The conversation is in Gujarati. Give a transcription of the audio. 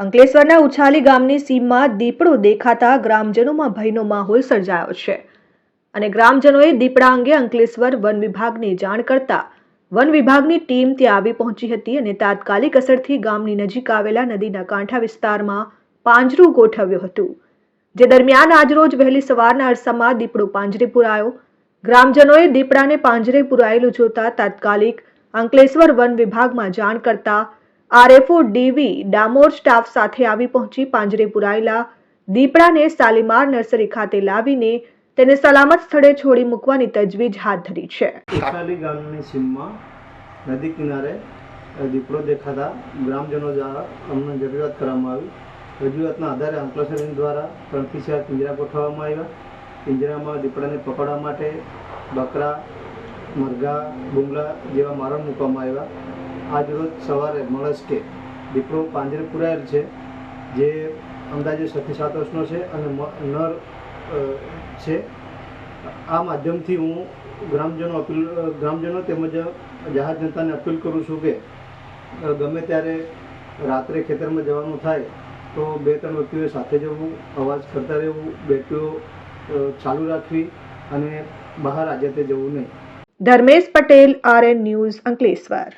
અંકલેશ્વરના ઉછાલી ગામની સીમમાં દીપડો દેખાતા ગ્રામજનોમાં ભયનો માહોલ સર્જાયો છે. અને ગ્રામજનોએ દીપડા અંગે અંકલેશ્વર વન વિભાગને જાણ કરતા વન વિભાગની ટીમ ત્યાં આવી પહોંચી હતી અને તાત્કાલિક અસરથી ગામની નજીક આવેલા નદીના કાંઠા વિસ્તારમાં પાંજરું ગોઠવ્યું હતું. જે દરમિયાન આજરોજ વહેલી સવારના અરસામાં દીપડો પાંજરે પુરાયો. ગ્રામજનોએ દીપડાને પાંજરે પુરાયેલું જોતા તાત્કાલિક અંકલેશ્વર વન વિભાગમાં જાણ કરતા આરએફઓ ડીવી ડામોર સ્ટાફ સાથે આવી પહોંચી પાંજરે પુરાયેલા દીપડાને સાલીમાર નર્સરી ખાતે લાવીને તેને સલામત સ્થળે છોડી મૂકવાની તજવીજ હાથ ધરી છે. ઉછાલી ગામની સીમમાં નદી કિનારે દીપડો દેખાતા ગ્રામજનો દ્વારા અમને જરૂરિયાત કરવામાં આવી. રજૂઆતના આધારે અંકલેશ્વર દ્વારા ત્રણથી ચાર પિંજરા ગોઠવવામાં આવ્યા. પિંજરામાં દીપડાને પકડવા માટે બકરા, મરઘા બુંગળા જેવા મારણ મૂકવામાં આવ્યા. આજ રોજ સવારે મળસ્કે દીપડો પાંજરે પુરાયેલ છે, જે અંદાજે છથી સાત વર્ષનો છે અને નર છે. આ માધ્યમથી હું ગ્રામજનો અપીલ ગ્રામજનો તેમજ જાહેર જનતાને અપીલ કરું છું કે ગમે ત્યારે રાત્રે ખેતરમાં જવાનું થાય, તો બે ત્રણ વ્યક્તિઓએ સાથે જવું, અવાજ કરતા રહેવું બેટરીઓ ચાલુ રાખવી અને બહાર આજે તે જવું નહીં. Dharmesh Patel, RN news Ankleshwar.